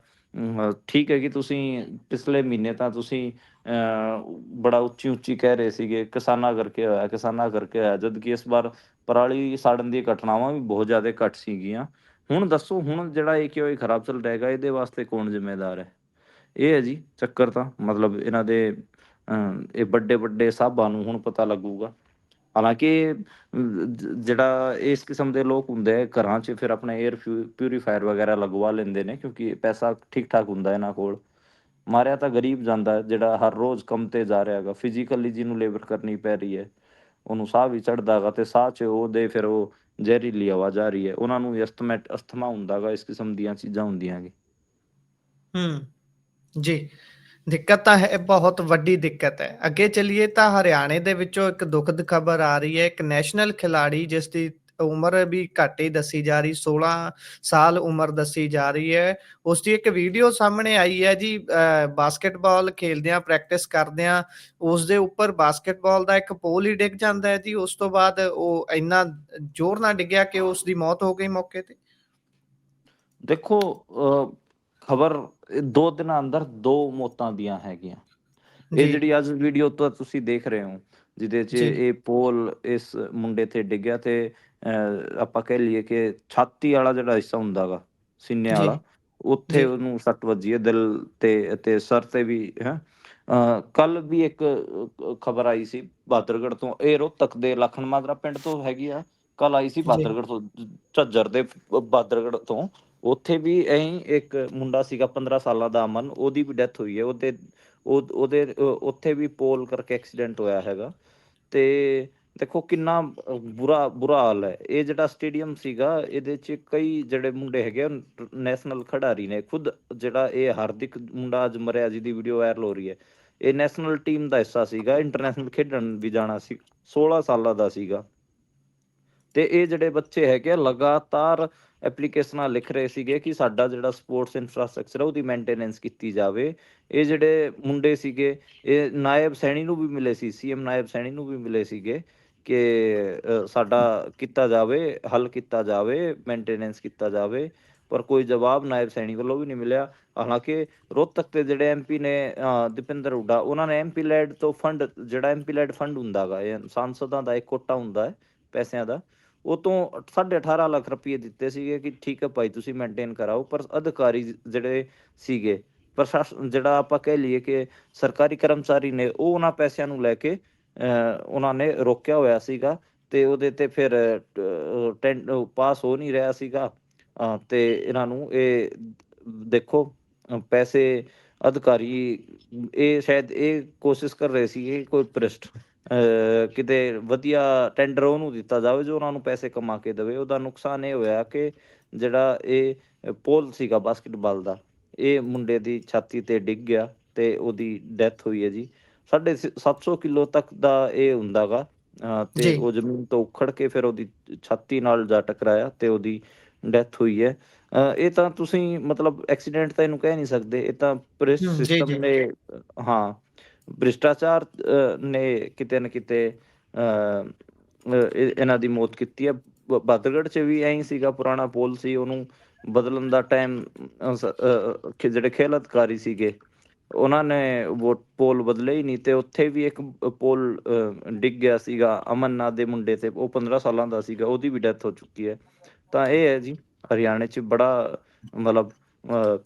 ਠੀਕ ਹੈ ਕਿ ਤੁਸੀਂ ਪਿਛਲੇ ਮਹੀਨੇ ਤਾਂ ਤੁਸੀਂ ਅ, ਬੜਾ ਉੱਚੀ-ਉੱਚੀ ਕਹਿ ਰਹੇ ਸੀਗੇ ਕਿਸਾਨਾਂ ਕਰਕੇ ਹੋਇਆ, ਕਿਸਾਨਾਂ ਕਰਕੇ ਹੋਇਆ ਜਦ ਕਿ ਇਸ ਵਾਰ ਪਰਾਲੀ ਸਾੜਨ ਦੀਆਂ ਘਟਨਾਵਾਂ ਵੀ ਬਹੁਤ ਜ਼ਿਆਦਾ ਘੱਟ ਸੀਗੀਆਂ। ਹੁਣ ਦੱਸੋ, ਹੁਣ ਜਿਹੜਾ ਇਹ ਕਿਉਂ ਖਰਾਬ ਚੱਲ ਰਿਹਾ ਇਹਦੇ ਵਾਸਤੇ ਕੌਣ ਜ਼ਿੰਮੇਦਾਰ ਹੈ? ਇਹ ਹੈ ਜੀ, ਚੱਕਰ ਤਾਂ, ਮਤਲਬ ਇਹਨਾਂ ਦੇ ਇਹ ਵੱਡੇ-ਵੱਡੇ ਸਾਹਬਾਂ ਨੂੰ ਹੁਣ ਪਤਾ ਲੱਗੂਗਾ। ਹਾਲਾਂਕਿ ਜਿਹੜਾ ਇਸ ਕਿਸਮ ਦੇ ਲੋਕ ਹੁੰਦੇ ਆ, ਘਰਾਂ 'ਚ ਫਿਰ ਆਪਣਾ 에ਅਰ ਫਿਊ ਪਿਊਰੀਫਾਇਰ ਵਗੈਰਾ ਲਗਵਾ ਲੈਂਦੇ ਨੇ, ਕਿਉਂਕਿ ਪੈਸਾ ਠੀਕ-ਠਾਕ ਹੁੰਦਾ ਇਹਨਾਂ ਕੋਲ। ਮਾਰਿਆ ਤਾਂ ਗਰੀਬ ਜਾਂਦਾ, ਜਿਹੜਾ ਹਰ ਰੋਜ਼ ਕੰਮ ਤੇ ਜਾ ਰਿਹਾ ਹੈਗਾ ਫਿਜ਼ੀਕਲੀ ਜਿਹਨੂੰ ਲੇਬਰ ਕਰਨੀ ਪੈ ਰਹੀ ਹੈ। ਉਹਨੂੰ ਸਾਹ ਵੀ ਚੜਦਾ ਹੈਗਾ ਤੇ ਸਾਹ 'ਚ ਉਹਦੇ ਫਿਰ ਉਹ ਜ਼ਹਿਰੀਲੀ ਹਵਾ ਜਾ ਰਹੀ ਹੈ। ਉਹਨਾਂ ਨੂੰ ਵੀ ਅਸਥਮੈਟ ਅਸਥਮਾ ਹੁੰਦਾ ਹੈਗਾ ਇਸ ਕਿਸਮ ਦੀਆਂ ਚੀਜ਼ਾਂ ਹੁੰਦੀਆਂ ਹੈਗੀ। ਹੂੰ, ਜੀ। ਦਿੱਕਤ ਤਾਂ ਹੈ ਬਹੁਤ ਵੱਡੀ ਦਿੱਕਤ ਹੈ। ਅੱਗੇ ਚੱਲੀਏ ਤਾਂ ਹਰਿਆਣੇ ਦੇ ਵਿੱਚੋਂ ਇੱਕ ਦੁਖਦ ਖਬਰ ਆ ਰਹੀ ਹੈ ਇੱਕ ਨੈਸ਼ਨਲ ਖਿਲਾੜੀ ਜਿਸ ਦੀ ਉਮਰ ਵੀ ਘੱਟ ਹੀ ਦੱਸੀ ਜਾ ਰਹੀ 16 ਸਾਲ ਉਮਰ ਦੱਸੀ ਜਾ ਰਹੀ ਹੈ। ਉਸ ਦੀ ਇੱਕ ਵੀਡੀਓ ਸਾਹਮਣੇ ਆਈ ਹੈ ਜੀ ਬਾਸਕਟਬਾਲ ਖੇਲਦਿਆਂ ਪ੍ਰੈਕਟਿਸ ਕਰਦਿਆਂ ਉਸ ਦੇ ਉੱਪਰ ਬਾਸਕਟਬਾਲ ਦਾ ਇੱਕ ਪੋਲ ਹੀ ਡਿੱਗ ਜਾਂਦਾ ਹੈ ਜੀ ਉਸ ਤੋਂ ਬਾਅਦ ਉਹ ਇੰਨਾ ਜ਼ੋਰ ਨਾਲ ਡਿੱਗਿਆ ਕਿ ਉਸ ਦੀ ਮੌਤ ਹੋ ਗਈ ਮੌਕੇ ਤੇ। ਦੇਖੋ ਖਬਰ 2 ਦਿਨਾਂ ਅੰਦਰ 2 ਮੌਤਾਂ ਦੀਆਂ ਹੈਗੀਆਂ। ਇਹ। ਜਿਹੜੀ ਅੱਜ ਵੀਡੀਓ ਤਾਂ ਤੁਸੀਂ ਦੇਖ ਰਹੇ ਹੋ ਜਿਹਦੇ 'ਚ। ਇਹ ਪੋਲ ਇਸ ਮੁੰਡੇ ਤੇ ਡਿੱਗਿਆ ਤੇ ਅ, ਆਪਾਂ ਕਹਿ ਲਈਏ ਕਿ ਛਾਤੀ ਵਾਲਾ ਜਿਹੜਾ ਹਿੱਸਾ ਹੁੰਦਾ ਗਾ ਸੀਨੇ ਜੀ। ਵਾਲਾ ਉੱਥੇ ਜੀ। ਉਹਨੂੰ ਸੱਟ ਵੱਜੀ ਹੈ ਦਿਲ ਤੇ ਤੇ ਸਰ ਤੇ ਵੀ ਹੈ ਕੱਲ ਵੀ ਇੱਕ ਖਬਰ ਆਈ ਸੀ ਬਹਾਦਰਗੜ੍ਹ ਤੋਂ ਇਹ ਰੋਹਤਕ ਦੇ ਲਖਨ ਮਾਜਰਾ ਪਿੰਡ ਤੋਂ ਹੈਗੀ ਆ ਕੱਲ ਆਈ ਸੀ ਜੀ। ਬਹਾਦਰਗੜ੍ਹ ਤੋਂ ਝੱਜਰ ਦੇ ਬਹਾਦਰਗੜ੍ਹ ਤੋਂ ਉੱਥੇ ਵੀ ਐਂ ਇੱਕ ਮੁੰਡਾ ਸੀਗਾ 15 ਸਾਲਾਂ ਦਾ ਅਮਨ ਉਹਦੀ ਵੀ ਡੈਥ ਹੋਈ ਹੈ ਉਹਦੇ ਉਹ ਉਹਦੇ ਅ, ਉੱਥੇ ਵੀ ਪੋਲ ਕਰਕੇ ਐਕਸੀਡੈਂਟ ਹੋਇਆ ਹੈਗਾ ਤੇ ਦੇਖੋ ਕਿੰਨਾ ਬੁਰਾ ਬੁਰਾ ਹਾਲ ਹੈ। ਇਹ ਜਿਹੜਾ ਸਟੇਡੀਅਮ ਸੀਗਾ, ਇਹਦੇ 'ਚ ਕਈ ਜਿਹੜੇ ਮੁੰਡੇ ਹੈਗੇ ਨੈਸ਼ਨਲ ਖਿਡਾਰੀ ਨੇ। ਖੁਦ ਜਿਹੜਾ ਇਹ ਹਾਰਦਿਕ ਮੁੰਡਾ ਅੱਜ ਮਰਿਆ, ਜਿਹਦੀ ਵੀਡੀਓ ਵਾਇਰਲ ਹੋ ਰਹੀ ਹੈ। ਇਹ ਨੈਸ਼ਨਲ ਟੀਮ ਦਾ ਹਿੱਸਾ ਸੀਗਾ ਇੰਟਰਨੈਸ਼ਨਲ ਖੇਡਣ ਵੀ ਜਾਣਾ ਸੀ। 16 ਸਾਲਾਂ ਦਾ ਸੀਗਾ। ਤੇ ਇਹ ਜਿਹੜੇ ਬੱਚੇ ਹੈਗੇ ਲਗਾਤਾਰ ਐਪਲੀਕੇਸ਼ਨਾਂ ਲਿਖ ਰਹੇ ਸੀਗੇ ਕਿ ਸਾਡਾ ਜਿਹੜਾ ਸਪੋਰਟਸ ਇਨਫਰਾਸਟ੍ਰਕਚਰ ਹੈ ਉਹਦੀ ਮੇਨਟੇਨੈਂਸ ਕੀਤੀ ਜਾਵੇ। ਇਹ ਜਿਹੜੇ ਮੁੰਡੇ ਸੀਗੇ, ਇਹ ਨਾਇਬ ਸੈਣੀ ਨੂੰ ਵੀ ਮਿਲੇ ਸੀ ਸੀਐਮ ਨਾਇਬ ਸੈਣੀ ਨੂੰ ਵੀ ਮਿਲੇ ਸੀਗੇ। ਕਿ ਸਾਡਾ ਕੀਤਾ ਜਾਵੇ, ਹੱਲ ਕੀਤਾ ਜਾਵੇ ਮੇਨਟੇਨੈਂਸ ਕੀਤਾ ਜਾਵੇ, ਪਰ ਕੋਈ ਜਵਾਬ ਨਾਇਬ ਸੈਣੀ ਵੱਲੋਂ ਵੀ ਨਹੀਂ ਮਿਲਿਆ। ਹਾਲਾਂਕਿ ਰੋਹਤਕ ਦੇ ਜਿਹੜੇ ਐਮਪੀ ਨੇ ਦੀਪਿੰਦਰ ਹੁੱਡਾ ਉਹਨਾਂ ਨੇ ਐਮਪੀ ਲੈਡ ਤੋਂ ਫੰਡ ਜਿਹੜਾ ਐਮਪੀ ਲੈਡ ਫੰਡ ਹੁੰਦਾਗਾ ਇਹ ਸਾਂਸਦਾਂ ਦਾ ਇੱਕ ਕੋਟਾ ਹੁੰਦਾ ਹੈ, ਪੈਸਿਆਂ ਦਾ, ਉਹ ਤੋਂ 18.5 ਲੱਖ ਰੁਪਏ ਦਿੱਤੇ ਸੀਗੇ ਕਿ ਠੀਕ ਹੈ ਭਾਈ, ਤੁਸੀਂ ਮੇਨਟੇਨ ਕਰਾਓ, ਪਰ ਅਧਿਕਾਰੀ ਜਿਹੜੇ ਸੀਗੇ ਪ੍ਰਸ਼ਾਸਨ ਜਿਹੜਾ ਆਪਾਂ ਕਹਿ ਲਈਏ ਕਿ ਸਰਕਾਰੀ ਕਰਮਚਾਰੀ ਨੇ, ਉਹ ਉਹਨਾਂ ਪੈਸਿਆਂ ਨੂੰ ਲੈ ਕੇ ਉਹਨਾਂ ਨੇ ਰੋਕਿਆ ਹੋਇਆ ਸੀਗਾ ਤੇ ਉਹਦੇ ਤੇ ਫਿਰ ਪਾਸ ਹੋ ਨਹੀਂ ਰਿਹਾ ਸੀਗਾ। ਤੇ ਇਹਨਾਂ ਨੂੰ ਇਹ ਦੇਖੋ ਪੈਸੇ ਅਧਿਕਾਰੀ, ਇਹ ਸ਼ਾਇਦ ਇਹ ਕੋਸ਼ਿਸ਼ ਕਰ ਰਹੇ ਸੀ ਕਿ ਕੋਈ ਭ੍ਰਿਸ਼ਟ ਕਿਤੇ ਵਧੀਆ ਟੈਂਡਰ ਉਹਨੂੰ ਦਿੱਤਾ ਜਾਵੇ ਜੋ ਉਹਨਾਂ ਨੂੰ ਪੈਸੇ ਕਮਾ ਕੇ ਦੇਵੇ। ਉਹਦਾ ਨੁਕਸਾਨ ਇਹ ਹੋਇਆ ਕਿ ਜਿਹੜਾ ਇਹ ਪੋਲ ਸੀਗਾ ਬਾਸਕਟਬਾਲ ਦਾ, ਇਹ ਮੁੰਡੇ ਦੀ ਛਾਤੀ ਤੇ ਡਿੱਗ ਗਿਆ ਤੇ ਉਹਦੀ ਡੈਥ ਹੋਈ ਹੈ ਜੀ। ਸਾਢੇ ਸ- 700 ਕਿਲੋ ਤੱਕ ਦਾ ਇਹ ਹੁੰਦਾਗਾ ਤੇ। ਉਹ ਜ਼ਮੀਨ ਤੋਂ ਉਖੜ ਕੇ ਫਿਰ ਉਹਦੀ ਛਾਤੀ ਨਾਲ ਜਾ ਟਕਰਾਇਆ ਤੇ ਉਹਦੀ ਡੈਥ ਹੋਈ ਹੈ ਇਹ ਤਾਂ ਤੁਸੀਂ ਮਤਲਬ ਐਕਸੀਡੈਂਟ ਤਾਂ ਇਹਨੂੰ ਕਹਿ ਨਹੀਂ ਸਕਦੇ ਇਹ ਤਾਂ ਜੀ, ਸਿਸਟਮ। ਨੇ ਹਾਂ ਭ੍ਰਿਸ਼ਟਾਚਾਰ ਨੇ ਕਿਤੇ ਨਾ ਕਿਤੇ ਇਹਨਾਂ ਦੀ ਮੌਤ ਕੀਤੀ ਹੈ ਬ- ਬਹਾਦਰਗੜ੍ਹ 'ਚ ਵੀ ਐਂ ਸੀਗਾ ਪੁਰਾਣਾ ਪੋਲ ਸੀ ਉਹਨੂੰ ਬਦਲਣ ਦਾ ਟਾਈਮ ਜਿਹੜੇ ਖੇਲ ਅਧਿਕਾਰੀ ਸੀਗੇ ਉਹਨਾਂ ਨੇ ਉਹ ਪੋਲ ਬਦਲੇ ਹੀ ਨਹੀਂ ਤੇ ਉੱਥੇ ਵੀ ਇੱਕ ਪੋਲ ਅ, ਡਿੱਗ ਗਿਆ ਸੀਗਾ ਅਮਨਨਾਥ ਦੇ ਮੁੰਡੇ ਤੇ ਉਹ 15 ਸਾਲਾਂ ਦਾ ਸੀਗਾ ਉਹਦੀ ਵੀ ਡੈਥ ਹੋ ਚੁੱਕੀ ਹੈ ਤਾਂ ਇਹ ਹੈ ਜੀ ਹਰਿਆਣੇ 'ਚ ਬੜਾ ਮਤਲਬ ਅ,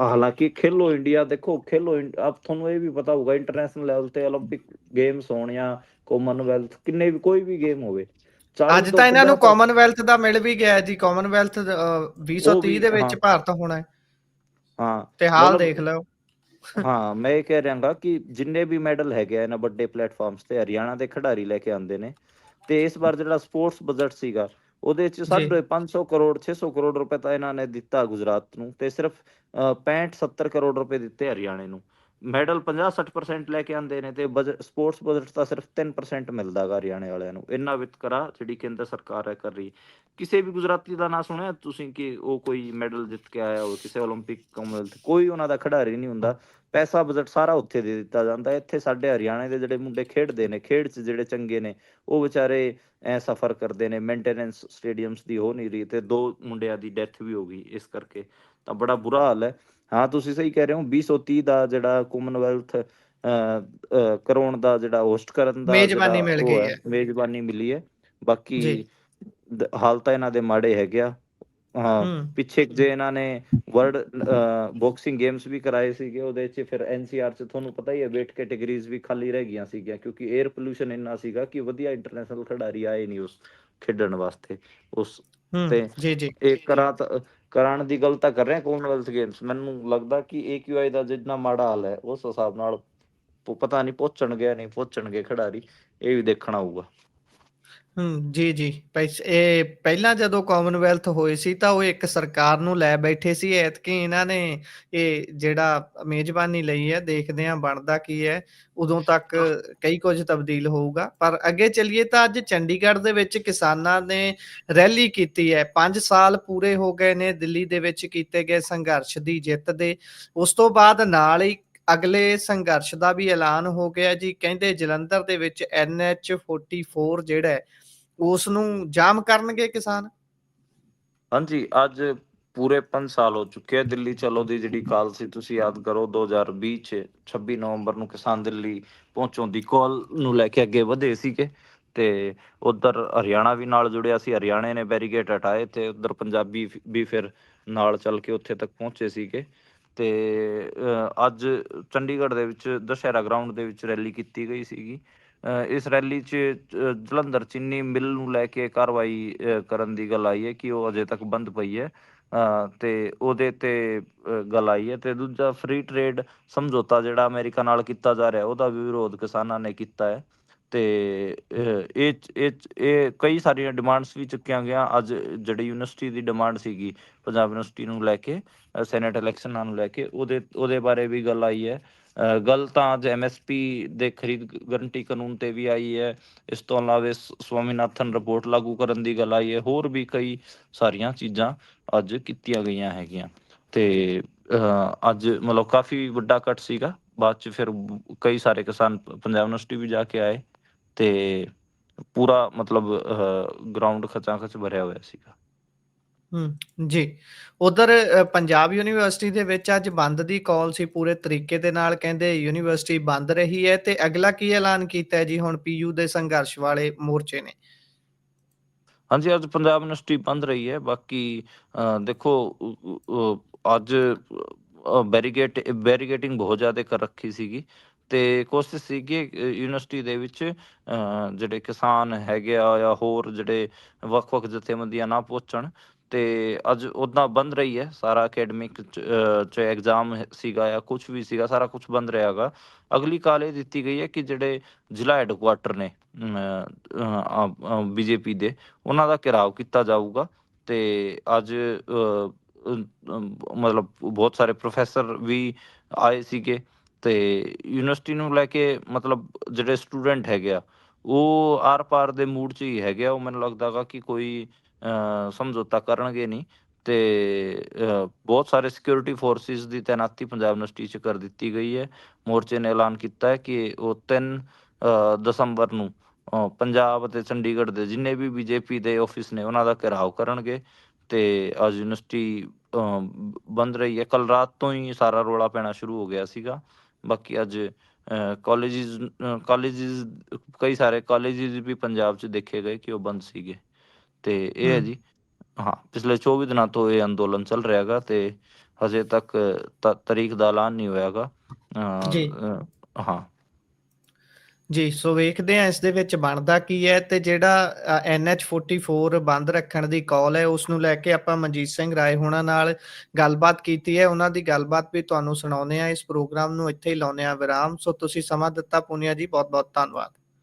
ਹਾਲਾਂਕਿ ਖੇਲੋ ਇੰਡੀਆ ਦੇਖੋ ਖੇਲੋ ਇੰਡ- ਆਪ ਤੁਹਾਨੂੰ ਇਹ ਵੀ ਪਤਾ ਹੋਊਗਾ ਇੰਟਰਨੈਸ਼ਨਲ ਲੈਵਲ ਤੇ 올림픽 ਗੇਮਸ ਹੋਣ ਜਾਂ ਕਾਮਨਵੈਲਥ ਕਿੰਨੇ ਵੀ ਕੋਈ ਵੀ ਗੇਮ ਹੋਵੇ 40 ਅੱਜ ਤੋਂ ਤਾਂ ਇਹਨਾਂ ਨੂੰ 50 ਕਾਮਨਵੈਲਥ ਦਾ ਮਿਲ ਵੀ ਗਿਆ ਜੀ ਕਾਮਨਵੈਲਥ 2030 ਵੀ, ਦੇ ਵਿੱਚ ਹਾਂ। ਭਾਰਤ ਹੋਣਾ ਹੈ ਹਾਂ ਤੇ ਹਾਲ ਮਤਲਬ- ਦੇਖ ਲਓ ਹਾਂ ਮੈਂ ਇਹ ਕਹਿ ਰਿਹਾਗਾ ਕਿ ਜਿੰਨੇ ਵੀ ਮੈਡਲ ਹੈਗੇ ਆ ਇਹਨਾਂ ਵੱਡੇ ਪਲੇਟਫਾਰਮਸ ਤੇ ਹਰਿਆਣਾ ਦੇ ਖਿਡਾਰੀ ਲੈ ਕੇ ਆਉਂਦੇ ਨੇ ਤੇ ਇਸ ਵਾਰ ਜਿਹੜਾ ਸਪੋਰਟਸ ਬਜਟ ਸੀਗਾ ਉਹਦੇ ਚ ਸਾਢੇ 500 ਕਰੋੜ 600 ਕਰੋੜ ਰੁਪਏ ਤਾਂ ਇਹਨਾਂ ਨੇ ਦਿੱਤਾ ਗੁਜਰਾਤ ਨੂੰ ਤੇ ਸਿਰਫ 65 70 ਕਰੋੜ ਰੁਪਏ ਦਿੱਤੇ ਹਰਿਆਣੇ ਨੂੰ। ਮੈਡਲ 50 60% ਲੈ ਕੇ ਆਉਂਦੇ ਨੇ ਤੇ ਬਜਟ ਸਪੋਰਟਸ ਬਜਟ ਤਾਂ ਸਿਰਫ 3% ਮਿਲਦਾਗਾ ਹਰਿਆਣੇ ਵਾਲਿਆਂ ਨੂੰ ਇੰਨਾ ਵਿਤਕਰਾ ਜਿਹੜੀ ਕੇਂਦਰ ਸਰਕਾਰ ਹੈ ਕਰ ਰਹੀ ਕਿਸੇ ਵੀ ਗੁਜਰਾਤੀ ਦਾ ਨਾਂ ਸੁਣਿਆ ਤੁਸੀਂ ਕਿ ਉਹ ਕੋਈ ਮੈਡਲ ਜਿੱਤ ਕੇ ਆਇਆ ਹੋਵੇ ਕਿਸੇ 올림픽 ਕਾਮਨਵੈਲਥ ਕੋਈ ਉਹਨਾਂ ਦਾ ਖਿਡਾਰੀ ਨਹੀਂ ਹੁੰਦਾ ਪੈਸਾ ਬਜਟ ਸਾਰਾ ਉੱਥੇ ਦੇ ਦਿੱਤਾ ਜਾਂਦਾ ਹੈ। ਇੱਥੇ ਸਾਡੇ ਹਰਿਆਣੇ ਦੇ ਜਿਹੜੇ ਮੁੰਡੇ ਖੇਡਦੇ ਨੇ ਖੇਡ 'ਚ ਜਿਹੜੇ ਚੰਗੇ ਨੇ ਉਹ ਵਿਚਾਰੇ ਐ ਸਫਰ ਕਰਦੇ ਨੇ ਮੇਨਟੇਨੈਂਸ ਸਟੇਡੀਅਮਸ ਦੀ ਹੋ ਨਹੀਂ ਰਹੀ ਤੇ ਦੋ ਮੁੰਡਿਆਂ ਦੀ ਡੈਥ ਵੀ ਹੋ ਗਈ ਇਸ ਕਰਕੇ ਤਾਂ ਬੜਾ ਬੁਰਾ ਹਾਲ ਹੈ ਹਾਂ ਤੁਸੀਂ ਸਹੀ ਕਹਿ ਰਹੇ ਹੋ 2030 ਦਾ ਜਿਹੜਾ ਕਾਮਨਵੈਲਥ ਕਰਾਉਣ ਦਾ ਜਿਹੜਾ ਹੋਸਟ ਕਰਨ ਦਾ ਮੇਜ਼ਬਾਨੀ ਮਿਲ ਗਈ ਹੈ। ਮੇਜ਼ਬਾਨੀ ਮਿਲੀ ਹੈ। ਬਾਕੀ ਹਾਲ ਤਾਂ ਇਹਨਾਂ ਦੇ ਮਾੜੇ ਹੈਗੇ ਆ ਹਾਂ। ਪਿੱਛੇ ਜੇ ਇਹਨਾਂ ਨੇ ਵਰਲਡ ਬਾਕਸਿੰਗ ਗੇਮਸ ਵੀ ਕਰਾਏ ਸੀਗੇ ਉਹਦੇ 'ਚ ਫਿਰ ਐਨਸੀਆਰ 'ਚ ਤੁਹਾਨੂੰ ਪਤਾ ਹੀ ਹੈ weight ਕੈਟਾਗਰੀਜ਼ ਵੀ ਖਾਲੀ ਰਹਿ ਗਈਆਂ ਸੀਗੀਆਂ ਕਿਉਂਕਿ 에ਅਰ ਪੋਲੂਸ਼ਨ ਇੰਨਾ ਸੀਗਾ ਕਿ ਵਧੀਆ ਇੰਟਰਨੈਸ਼ਨਲ ਖਿਡਾਰੀ ਆਏ ਨਹੀਂ ਉਸ ਖੇਡਣ ਵਾਸਤੇ ਉਸ ਤੇ ਜੀ ਜੀ ਇਹ ਕਰਾ ਤਾਂ ਕਰਾਉਣ ਦੀ ਗੱਲ ਤਾਂ ਕਰ ਰਹੇ ਕਾਮਨਵੈਲਥ ਗੇਮਸ ਮੈਨੂੰ ਲੱਗਦਾ ਕਿ AQI ਦਾ ਜਿੰਨਾ ਮਾੜਾ ਹਾਲ ਹੈ, ਉਸ ਹਿਸਾਬ ਨਾਲ ਪਤਾ ਨਹੀਂ ਪਹੁੰਚਣਗੇ ਨਹੀਂ ਪਹੁੰਚਣਗੇ ਖਿਡਾਰੀ, ਇਹ ਵੀ ਦੇਖਣਾ ਹੋਊਗਾ। ਹੂੰ ਜੀ ਜੀ। ਪੈਸ- ਇਹ ਪਹਿਲਾਂ ਜਦੋਂ ਕਾਮਨਵੈਲਥ ਹੋਏ ਸੀ ਤਾਂ ਉਹ ਇੱਕ ਸਰਕਾਰ ਨੂੰ ਲੈ ਬੈਠੇ ਸੀ। ਐਤਕੀ ਇਹਨਾਂ ਨੇ ਇਹ ਜਿਹੜਾ ਮੇਜ਼ਬਾਨੀ ਲਈ ਹੈ ਦੇਖਦੇ ਹਾਂ ਬਣਦਾ ਕੀ ਹੈ ਉਦੋਂ ਤੱਕ ਕਈ ਕੁਝ ਤਬਦੀਲ ਹੋਊਗਾ। ਪਰ ਅੱਗੇ ਚੱਲੀਏ ਤਾਂ ਅੱਜ ਚੰਡੀਗੜ੍ਹ ਦੇ ਵਿੱਚ ਕਿਸਾਨਾਂ ਨੇ ਰੈਲੀ ਕੀਤੀ ਹੈ। 5 ਸਾਲ ਪੂਰੇ ਹੋ ਗਏ ਨੇ ਦਿੱਲੀ ਦੇ ਵਿੱਚ ਕੀਤੇ ਗਏ ਸੰਘਰਸ਼ ਦੀ ਜਿੱਤ ਦੇ। ਉਸ ਤੋਂ ਬਾਅਦ ਨਾਲ ਹੀ ਅਗਲੇ ਸੰਘਰਸ਼ ਦਾ ਵੀ ਐਲਾਨ ਹੋ ਗਿਆ ਜੀ। ਕਹਿੰਦੇ ਜਲੰਧਰ ਦੇ ਵਿੱਚ NH44 ਜਿਹੜਾ ਹੈ ਉਸ ਨੂੰ ਜਾਮ ਕਰਨਗੇ ਕਿਸਾਨ? ਹਾਂਜੀ, ਅੱਜ ਪੂਰੇ 5 ਸਾਲ ਹੋ ਚੁੱਕੇ ਆ ਦਿੱਲੀ ਚਲੋ ਦੀ ਜਿਹੜੀ ਕਾਲ ਸੀ, ਤੁਸੀਂ ਯਾਦ ਕਰੋ 2020 ਚ 26 ਨਵੰਬਰ ਨੂੰ ਕਿਸਾਨ ਦਿੱਲੀ ਪਹੁੰਚਣ ਦੀ ਕਾਲ ਨੂੰ ਲੈ ਕੇ ਅੱਗੇ ਵਧੇ ਸੀਗੇ ਤੇ ਉਧਰ ਹਰਿਆਣਾ ਵੀ ਨਾਲ ਜੁੜਿਆ ਸੀ, ਹਰਿਆਣੇ ਨੇ ਬੈਰੀਗੇਟ ਹਟਾਏ ਤੇ ਉਧਰ ਪੰਜਾਬੀ ਵੀ ਫਿਰ ਨਾਲ ਚੱਲ ਕੇ ਉੱਥੇ ਤੱਕ ਪਹੁੰਚੇ ਸੀਗੇ ਤੇ ਅੱਜ ਚੰਡੀਗੜ੍ਹ ਦੇ ਵਿੱਚ, ਦਸ਼ਹਿਰਾ ਗਰਾਊਂਡ ਦੇ ਵਿੱਚ ਰੈਲੀ ਕੀਤੀ ਗਈ ਸੀਗੀ। ਇਸ ਰੈਲੀ 'ਚ ਜਲੰਧਰ ਚੀਨੀ ਮਿਲ ਨੂੰ ਲੈ ਕੇ ਕਾਰਵਾਈ ਕਰਨ ਦੀ ਗੱਲ ਆਈ ਹੈ ਕਿ ਉਹ ਅਜੇ ਤੱਕ ਬੰਦ ਪਈ ਹੈ। ਤੇ ਉਹਦੇ ਤੇ ਗੱਲ ਆਈ ਹੈ। ਤੇ ਦੂਜਾ ਫ੍ਰੀ ਟ੍ਰੇਡ ਸਮਝੌਤਾ ਜਿਹੜਾ ਅਮਰੀਕਾ ਨਾਲ ਕੀਤਾ ਜਾ ਰਿਹਾ, ਉਹਦਾ ਵੀ ਵਿਰੋਧ ਕਿਸਾਨਾਂ ਨੇ ਕੀਤਾ ਹੈ। ਤੇ ਇਹ ਇਹ ਇਹ ਕਈ ਸਾਰੀਆਂ ਡਿਮਾਂਡਸ ਵੀ ਚੁੱਕੀਆਂ ਗਿਆ ਅੱਜ ਜਿਹੜੀ ਯੂਨੀਵਰਸਿਟੀ ਦੀ ਡਿਮਾਂਡ ਸੀਗੀ, ਪੰਜਾਬ ਯੂਨੀਵਰਸਿਟੀ ਨੂੰ ਲੈ ਕੇ ਸੈਨੇਟ ਇਲੈਕਸ਼ਨਾਂ ਨੂੰ ਲੈ ਕੇ, ਉਹਦੇ ਉਹਦੇ ਬਾਰੇ ਵੀ ਗੱਲ ਆਈ ਹੈ। ਗੱਲ ਤਾਂ ਅੱਜ ਐਮਐਸਪੀ ਦੇ ਖਰੀਦ ਗਰੰਟੀ ਕਾਨੂੰਨ ਤੇ ਵੀ ਆਈ ਹੈ। ਇਸ ਤੋਂ ਇਲਾਵਾ ਸ- ਸਵਾਮੀਨਾਥਨ ਰਿਪੋਰਟ ਲਾਗੂ ਕਰਨ ਦੀ ਗੱਲ ਆਈ ਹੈ। ਹੋਰ ਵੀ ਕਈ ਸਾਰੀਆਂ ਚੀਜ਼ਾਂ ਅੱਜ ਕੀਤੀਆਂ ਗਈਆਂ ਹੈਗੀਆਂ। ਤੇ ਅੱਜ ਮਤਲਬ ਕਾਫੀ ਵੱਡਾ ਕੱਟ ਸੀਗਾ। ਬਾਅਦ ਚ ਫਿਰ ਕਈ ਸਾਰੇ ਕਿਸਾਨ ਪੰਜਾਬ ਯੂਨੀਵਰਸਿਟੀ ਵੀ ਜਾ ਕੇ ਆਏ। ਤੇ ਪੂਰਾ ਮਤਲਬ ਗਰਾਊਂਡ ਖਚਾਂ ਖਚ ਭਰਿਆ ਹੋਇਆ ਸੀਗਾ। ਹੂੰ ਜੀ। ਉਧਰ ਪੰਜਾਬ ਯੂਨੀਵਰਸਿਟੀ ਦੇ ਵਿੱਚ ਅੱਜ ਬੰਦ ਦੀ ਕਾਲ ਸੀ ਪੂਰੇ ਤਰੀਕੇ ਦੇ ਨਾਲ ਕਹਿੰਦੇ ਯੂਨੀਵਰਸਿਟੀ ਬੰਦ ਰਹੀ ਹੈ ਤੇ ਅਗਲਾ ਕੀ ਐਲਾਨ ਕੀਤਾ ਹੈ? ਜੀ ਹੁਣ ਪੀਯੂ ਦੇ ਸੰਘਰਸ਼ ਵਾਲੇ ਮੋਰਚੇ ਨੇ। ਹਾਂਜੀ ਅੱਜ ਪੰਜਾਬ ਯੂਨੀਵਰਸਿਟੀ ਬੰਦ ਰਹੀ ਹੈ। ਬਾਕੀ ਦੇਖੋ ਅੱਜ ਬੈਰੀਗੇਟ ਬੈਰੀਗੇਟਿੰਗ ਬਹੁਤ ਜ਼ਿਆਦਾ ਕਰ ਰੱਖੀ ਸੀਗੀ। ਤੇ ਕੋਸ਼ਿਸ਼ ਸੀਗੀ ਯੂਨੀਵਰਸਿਟੀ ਦੇ ਵਿੱਚ ਜਿਹੜੇ ਕਿਸਾਨ ਹੈਗੇ ਆ ਜਾਂ ਹੋਰ ਜਿਹੜੇ ਵੱਖ-ਵੱਖ ਜਥੇਬੰਦੀਆਂ ਨਾ ਪਹੁੰਚਣ। ਤੇ ਅੱਜ ਉਦਾਂ ਬੰਦ ਰਹੀ ਹੈ, ਸਾਰਾ ਅਕੈਡਮਿਕ ਚ ਐਗਜ਼ਾਮ ਸੀਗਾ ਜਾਂ ਕੁਝ ਵੀ ਸੀਗਾ, ਸਾਰਾ ਕੁਝ ਬੰਦ ਰਿਹਾਗਾ ਅਗਲੀ ਕਾਲ ਇਹ ਦਿੱਤੀ ਗਈ ਹੈ ਕਿ ਜਿਹੜੇ ਜ਼ਿਲ੍ਹਾ ਹੈੱਡਕੁਆਟਰ ਨੇ ਬੀਜੇਪੀ ਦੇ, ਉਹਨਾਂ ਦਾ ਘਿਰਾਓ ਕੀਤਾ ਜਾਊਗਾ। ਤੇ ਅੱਜ ਮਤਲਬ ਬਹੁਤ ਸਾਰੇ ਪ੍ਰੋਫੈਸਰ ਵੀ ਆਏ ਸੀਗੇ। ਤੇ ਯੂਨੀਵਰਸਿਟੀ ਨੂੰ ਲੈ ਕੇ ਮਤਲਬ ਜਿਹੜੇ ਸਟੂਡੈਂਟ ਹੈਗੇ ਆ, ਉਹ ਆਰ ਪਾਰ ਦੇ ਮੂਡ 'ਚ ਹੀ ਹੈਗੇ ਆ। ਉਹ ਮੈਨੂੰ ਲੱਗਦਾਗਾ ਕਿ ਕੋਈ ਸਮਝੌਤਾ ਕਰਨਗੇ ਨਹੀਂ। ਤੇ ਬਹੁਤ ਸਾਰੇ ਸਿਕਿਉਰਿਟੀ ਫੋਰਸਿਸ ਦੀ ਤੈਨਾਤੀ ਪੰਜਾਬ ਯੂਨੀਵਰਸਿਟੀ 'ਚ ਕਰ ਦਿੱਤੀ ਗਈ ਹੈ। ਮੋਰਚੇ ਨੇ ਐਲਾਨ ਕੀਤਾ ਹੈ ਕਿ ਉਹ 3 ਦਸੰਬਰ ਨੂੰ ਪੰਜਾਬ ਅਤੇ ਚੰਡੀਗੜ੍ਹ ਦੇ ਜਿੰਨੇ ਵੀ ਬੀਜੇਪੀ ਦੇ ਆਫਿਸ ਨੇ, ਉਹਨਾਂ ਦਾ ਘਿਰਾਓ ਕਰਨਗੇ। ਤੇ ਅੱਜ ਯੂਨੀਵਰਸਿਟੀ ਬੰਦ ਰਹੀ ਹੈ। ਕੱਲ ਰਾਤ ਤੋਂ ਹੀ ਸਾਰਾ ਰੋਲਾ ਪੈਣਾ ਸ਼ੁਰੂ ਹੋ ਗਿਆ ਸੀਗਾ। ਬਾਕੀ ਅੱਜ ਕਾਲਜਿਸ ਕਾਲਜਿਸ ਕਈ ਸਾਰੇ ਕਾਲਜਿਸ ਵੀ ਪੰਜਾਬ 'ਚ ਦੇਖੇ ਗਏ ਕਿ ਉਹ ਬੰਦ ਸੀਗੇ। ਤੇ ਇਹ ਹੈ ਜੀ ਹਾਂ ਪਿਛਲੇ 24 ਦਿਨਾਂ ਤੋਂ ਇਹ ਅੰਦੋਲਨ ਚੱਲ ਰਿਹਾ ਹੈਗਾ ਤੇ ਹਜੇ ਤੱਕ ਤਾਰੀਖ ਦਾ ਐਲਾਨ ਨਹੀਂ ਹੋਇਆਗਾ ਜੀ। ਹਾਂ। ਜੀ, ਸੋ ਵੇਖਦੇ ਹਾਂ ਇਸ ਦੇ ਵਿੱਚ ਬਣਦਾ ਕੀ ਹੈ ਤੇ ਜਿਹੜਾ NH44 ਬੰਦ ਰੱਖਣ ਦੀ ਕਾਲ ਹੈ ਉਸ ਨੂੰ ਲੈ ਕੇ ਆਪਾਂ ਮਨਜੀਤ ਸਿੰਘ ਰਾਏ ਹੋਣਾ ਨਾਲ ਗੱਲਬਾਤ ਕੀਤੀ ਹੈ। ਉਹਨਾਂ ਦੀ ਗੱਲਬਾਤ ਵੀ ਤੁਹਾਨੂੰ ਸੁਣਾਉਂਦੇ ਆ ਇਸ ਪ੍ਰੋਗਰਾਮ ਨੂੰ ਇੱਥੇ ਹੀ ਲਾਉਂਦੇ ਆ ਵਿਰਾਮ। ਸੋ ਤੁਸੀਂ ਸਮਾਂ ਦਿੱਤਾ ਪੁਨੀਆ ਜੀ ਬਹੁਤ ਬਹੁਤ ਧੰਨਵਾਦ।